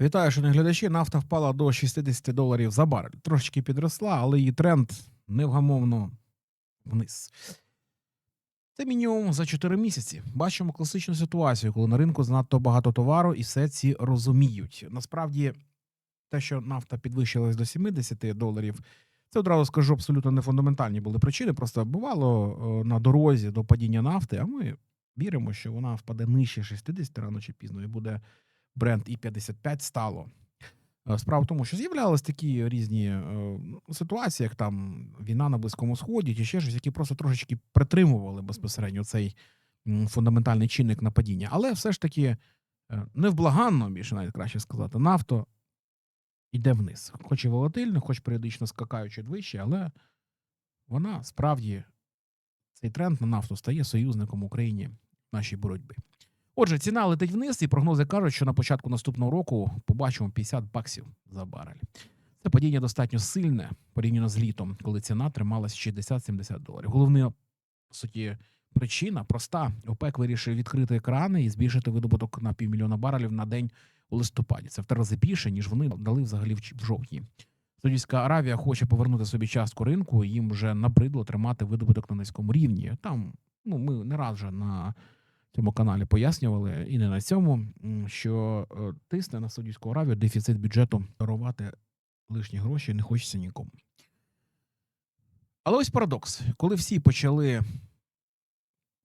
Вітаю, шановні глядачі. Нафта впала до 60 доларів за барель. Трошечки підросла, але її тренд невгамовно вниз. Це мінімум за 4 місяці. Бачимо класичну ситуацію, коли на ринку занадто багато товару, і все ці розуміють. Насправді, те, що нафта підвищилась до 70 доларів, це одразу скажу абсолютно не фундаментальні були причини. Просто бувало е, на дорозі до падіння нафти, а ми віримо, що вона впаде нижче 60 рано чи пізно і буде бренд і 55 стало. Е, Справа в тому, що з'являлись такі різні е, ситуації, як там війна на Близькому Сході, чи ще щось, які просто трошечки притримували безпосередньо цей фундаментальний чинник на падіння. Але все ж таки е, невблаганно, більше навіть краще сказати, нафто йде вниз. Хоч і волатильно, хоч періодично скакаючи вище, але вона справді цей тренд на нафту стає союзником Україні в нашій боротьбі. Отже, ціна летить вниз, і прогнози кажуть, що на початку наступного року побачимо 50 баксів за барель. Це падіння достатньо сильне порівняно з літом, коли ціна трималась 60-70 доларів. Головна, по суті, причина проста: ОПЕК вирішив відкрити екрани і збільшити видобуток на півмільйона барелів на день у листопаді. Це в три рази більше, ніж вони дали взагалі в жовтні. Саудівська Аравія хоче повернути собі частку ринку. Їм вже набридло тримати видобуток на низькому рівні. Там ну ми не раз вже на цьому каналі пояснювали, і не на цьому, що е, тисне на Саудівську Аравію дефіцит бюджету дарувати лишні гроші не хочеться нікому. Але ось парадокс: коли всі почали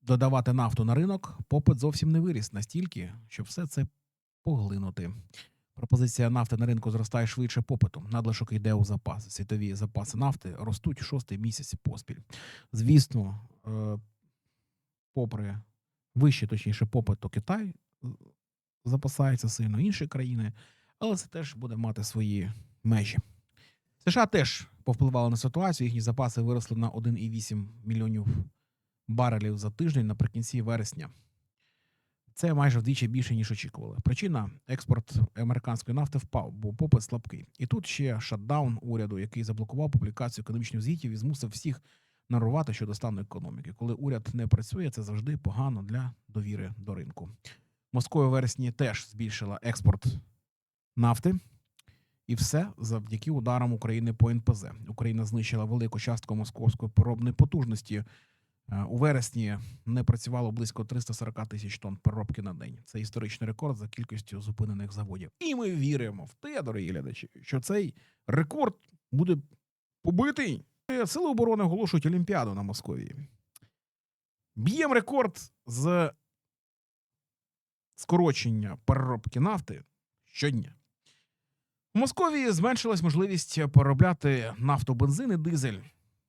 додавати нафту на ринок, попит зовсім не виріс настільки, щоб все це поглинути. Пропозиція нафти на ринку зростає швидше попиту. Надлишок йде у запас. Світові запаси нафти ростуть шостий місяць поспіль. Звісно, е, попри вище, точніше, попит, то Китай е, запасається сильно інші країни, але це теж буде мати свої межі. США теж повпливали на ситуацію. Їхні запаси виросли на 1,8 мільйонів барелів за тиждень наприкінці вересня. Це майже вдвічі більше, ніж очікували. Причина експорт американської нафти впав, бо попит слабкий. І тут ще шатдаун уряду, який заблокував публікацію економічних звітів і змусив всіх нарувати щодо стану економіки. Коли уряд не працює, це завжди погано для довіри до ринку. Москва у вересні теж збільшила експорт нафти. І все завдяки ударам України по НПЗ. Україна знищила велику частку московської поробної потужності. Е, У вересні не працювало близько 340 тисяч тонн переробки на день. Це історичний рекорд за кількістю зупинених заводів. І ми віримо в те, дорогі глядачі, що цей рекорд буде побитий. Сили оборони оголошують Олімпіаду на Московії. Б'ємо рекорд з скорочення переробки нафти щодня. У Московії зменшилась можливість переробляти нафту, бензин і дизель.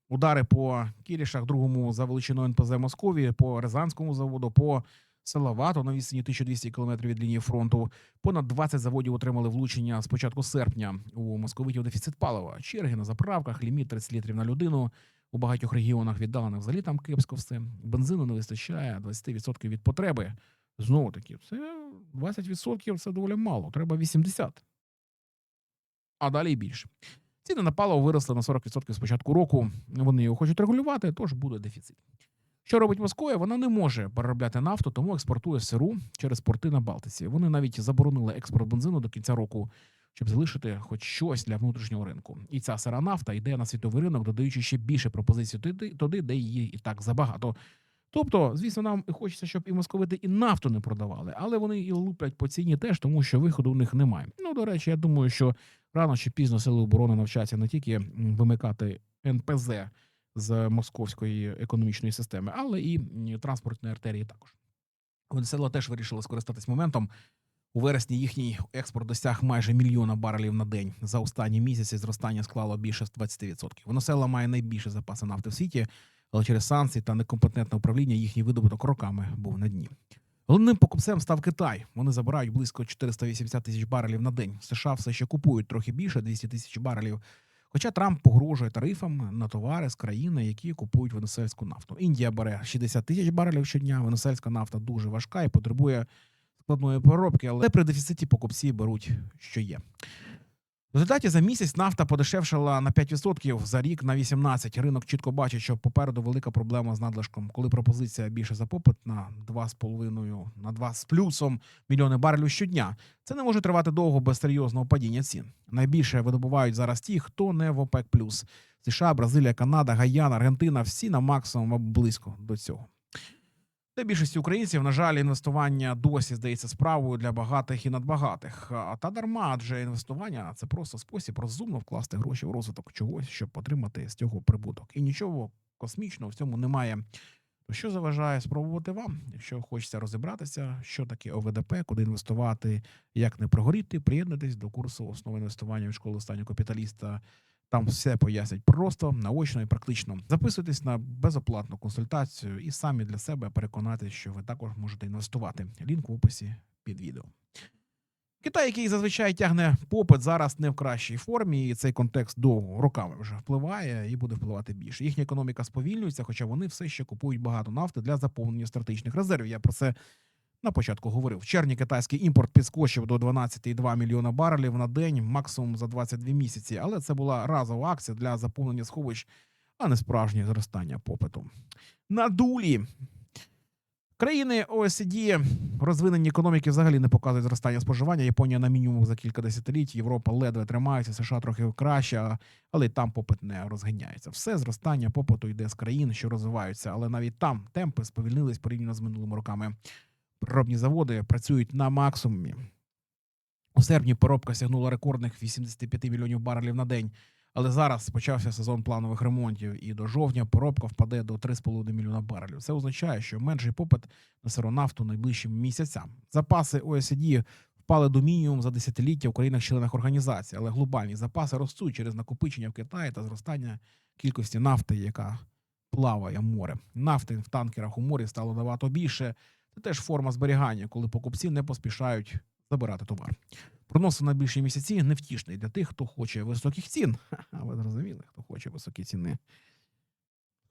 Удари по Кірішах, другому за величиною НПЗ Московії, по Рязанському заводу, по Салавату на відстані 1200 км від лінії фронту. Понад 20 заводів отримали влучення з початку серпня. У московитів дефіцит палива. Черги на заправках, ліміт 30 літрів на людину. У багатьох регіонах віддалених взагалі там кепсько все. Бензину не вистачає 20% від потреби. Знову таки, це 20% це доволі мало. Треба 80% а далі більше. Ціни на паливо виросли на 40% з початку року. Вони його хочуть регулювати, тож буде дефіцит. Що робить Москва? Вона не може переробляти нафту, тому експортує сиру через порти на Балтиці. Вони навіть заборонили експорт бензину до кінця року, щоб залишити хоч щось для внутрішнього ринку. І ця сира нафта йде на світовий ринок, додаючи ще більше пропозицій туди, де її і так забагато. Тобто, звісно, нам хочеться, щоб і московити і нафту не продавали, але вони і луплять по ціні теж, тому що виходу у них немає. Ну, до речі, я думаю, що рано чи пізно сили оборони навчаться не тільки вимикати НПЗ з московської економічної системи, але і транспортної артерії також. Венесуела теж вирішила скористатись моментом. У вересні їхній експорт досяг майже мільйона барелів на день. За останні місяці зростання склало більше 20%. Венесуела має найбільше запаси нафти в світі, але через санкції та некомпетентне управління їхній видобуток роками був на дні. Головним покупцем став Китай. Вони забирають близько 480 тисяч барелів на день. США все ще купують трохи більше 200 тисяч барелів. Хоча Трамп погрожує тарифам на товари з країни, які купують венесельську нафту. Індія бере 60 тисяч барелів щодня. Венесельська нафта дуже важка і потребує складної переробки, але при дефіциті покупці беруть, що є. В результаті за місяць нафта подешевшала на 5%, за рік на 18%. Ринок чітко бачить, що попереду велика проблема з надлишком. Коли пропозиція більше за попит на 2,5, на 2 з плюсом мільйони барелів щодня. Це не може тривати довго без серйозного падіння цін. Найбільше видобувають зараз ті, хто не в ОПЕК+. США, Бразилія, Канада, Гаяна, Аргентина всі на максимум або близько до цього. Для більшості українців, на жаль, інвестування досі здається справою для багатих і надбагатих. А та дарма, адже інвестування це просто спосіб розумно вкласти гроші в розвиток чогось, щоб отримати з цього прибуток. І нічого космічного в цьому немає. То що заважає спробувати вам, якщо хочеться розібратися, що таке ОВДП, куди інвестувати, як не прогоріти, приєднуйтесь до курсу основи інвестування від школи останнього капіталіста. Там все пояснять просто, наочно і практично. Записуйтесь на безоплатну консультацію і самі для себе переконатись, що ви також можете інвестувати. Лінк в описі під відео. Китай, який зазвичай тягне попит, зараз не в кращій формі, і цей контекст довго роками вже впливає і буде впливати більше. Їхня економіка сповільнюється, хоча вони все ще купують багато нафти для заповнення стратегічних резервів. Я про це на початку говорив. В червні китайський імпорт підскочив до 12,2 мільйона барелів на день, максимум за 22 місяці. Але це була разова акція для заповнення сховищ, а не справжнє зростання попиту. На дулі. Країни ОСД розвинені економіки взагалі не показують зростання споживання. Японія на мінімум за кілька десятиліть, Європа ледве тримається, США трохи краще, але й там попит не розганяється. Все зростання попиту йде з країн, що розвиваються, але навіть там темпи сповільнились порівняно з минулими роками. Переробні заводи працюють на максимумі. У серпні поробка сягнула рекордних 85 мільйонів барелів на день. Але зараз почався сезон планових ремонтів, і до жовтня поробка впаде до 3,5 мільйона барелів. Це означає, що менший попит на сиронафту найближчим місяцям. Запаси ОСД впали до мінімум за десятиліття в країнах-членах організації, але глобальні запаси ростуть через накопичення в Китаї та зростання кількості нафти, яка плаває море. Нафти в танкерах у морі стало набагато більше. Це теж форма зберігання, коли покупці не поспішають забирати товар. Прогноз на найближчі місяці невтішний для тих, хто хоче високих цін. А ви зрозуміли, хто хоче високі ціни,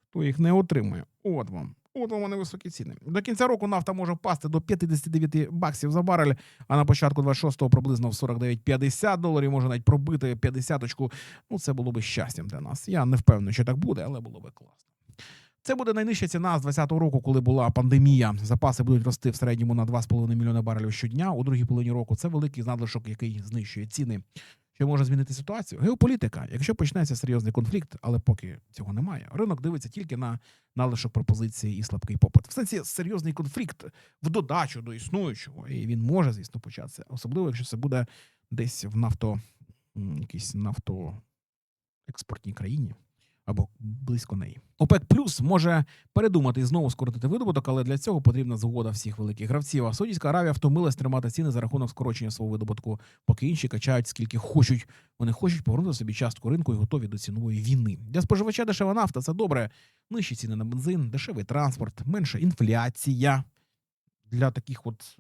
хто їх не отримує. От вам. От вам вони високі ціни. До кінця року нафта може впасти до 59 баксів за барель, а на початку 26-го приблизно в 49-50 доларів, може навіть пробити 50-очку. Ну, це було би щастям для нас. Я не впевнений, що так буде, але було би класно. Це буде найнижча ціна з 2020 року, коли була пандемія. Запаси будуть рости в середньому на 2,5 мільйони барелів щодня. У другій половині року це великий надлишок, який знищує ціни. Що може змінити ситуацію? Геополітика. Якщо почнеться серйозний конфлікт, але поки цього немає, ринок дивиться тільки на надлишок пропозиції і слабкий попит. В сенсі серйозний конфлікт в додачу до існуючого, і він може, звісно, початися, особливо якщо це буде десь в нафто якійсь нафтоекспортній країні або близько неї. ОПЕК Плюс може передумати і знову скоротити видобуток, але для цього потрібна згода всіх великих гравців. А Саудівська Аравія втомилась тримати ціни за рахунок скорочення свого видобутку, поки інші качають скільки хочуть. Вони хочуть повернути собі частку ринку і готові до цінової війни. Для споживача дешева нафта це добре. Нижчі ціни на бензин, дешевий транспорт, менша інфляція для таких от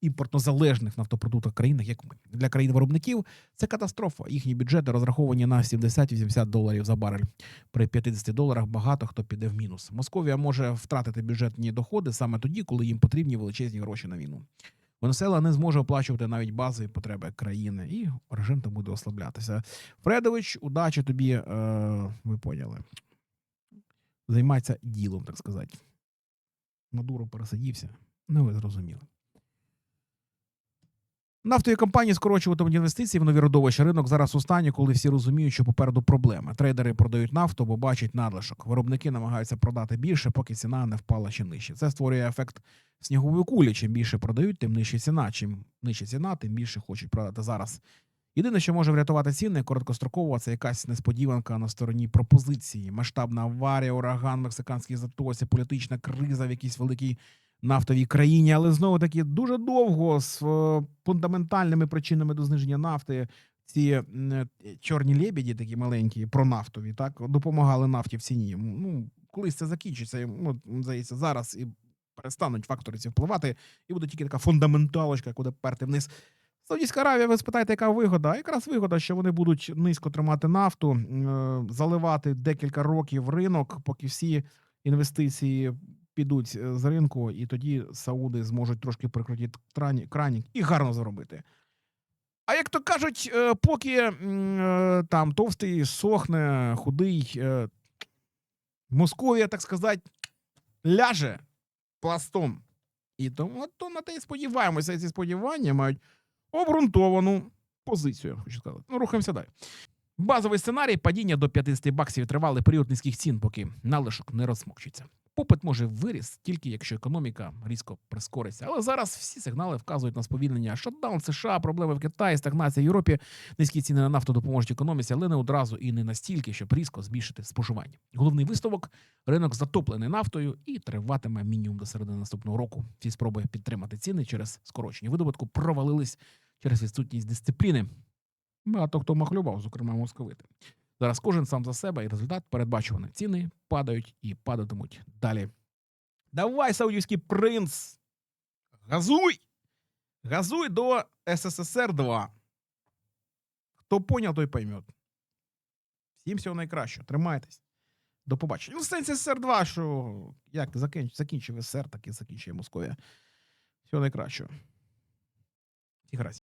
імпортнозалежних нафтопродуктів країнах, як. Для країн-виробників це катастрофа. Їхні бюджети розраховані на 70-80 доларів за барель. При 50 доларах багато хто піде в мінус. Московія може втратити бюджетні доходи саме тоді, коли їм потрібні величезні гроші на війну. Венесуела не зможе оплачувати навіть базові потреби країни, і режим там буде ослаблятися. Фредович, удачі тобі, е, ви поняли. Займається ділом, так сказати. Мадуро пересадівся. Ну, ви зрозуміли. Нафтові компанії скорочуватимуть інвестиції в нові родовища. Ринок зараз у стані, коли всі розуміють, що попереду проблеми. Трейдери продають нафту, бо бачать надлишок. Виробники намагаються продати більше, поки ціна не впала ще нижче. Це створює ефект снігової кулі. Чим більше продають, тим нижча ціна. Чим нижча ціна, тим більше хочуть продати зараз. Єдине, що може врятувати ціни короткостроково, це якась несподіванка на стороні пропозиції. Масштабна аварія, ураган, мексиканській затоці, політична криза в якійсь великій нафтовій країні, але знову таки дуже довго з е, фундаментальними причинами до зниження нафти. Ці е, чорні лебеді, такі маленькі, пронафтові, так допомагали нафті в ціні. Ну, колись це закінчиться. Ну, здається, зараз і перестануть фактори ці впливати, і буде тільки така фундаменталочка, буде перти вниз. Саудівська Аравія, ви спитаєте, яка вигода? Якраз вигода, що вони будуть низько тримати нафту, е, заливати декілька років ринок, поки всі інвестиції підуть е, з ринку, і тоді Сауди зможуть трошки прикрутити крані- кранік і гарно заробити. А як то кажуть, е, поки е, там товстий сохне, худий, Московія, так сказати, ляже пластом. І тому то на те і сподіваємося, ці сподівання мають обґрунтовану позицію, хочу сказати. Ну, рухаємося далі. Базовий сценарій падіння до 50 баксів тривалий період низьких цін, поки налишок не розсмокчиться. Попит може виріс тільки якщо економіка різко прискориться. Але зараз всі сигнали вказують на сповільнення. Шотдаун США, проблеми в Китаї, стагнація в Європі. Низькі ціни на нафту допоможуть економіці, але не одразу і не настільки, щоб різко збільшити споживання. Головний висновок ринок затоплений нафтою і триватиме мінімум до середини наступного року. Всі спроби підтримати ціни через скорочення видобутку провалились через відсутність дисципліни. Багато хто махлював, зокрема московити. Зараз кожен сам за себе, і результат передбачуваний. Ціни падають і падатимуть далі. Давай, саудівський принц! Газуй! Газуй до СССР 2. Хто поняв, той поймет. Всім всього найкращого. Тримайтесь. До побачення. Ну, сенсі СССР 2, що як закінч, закінчив СССР, так і закінчує Московія. Всього найкращого. Всіх.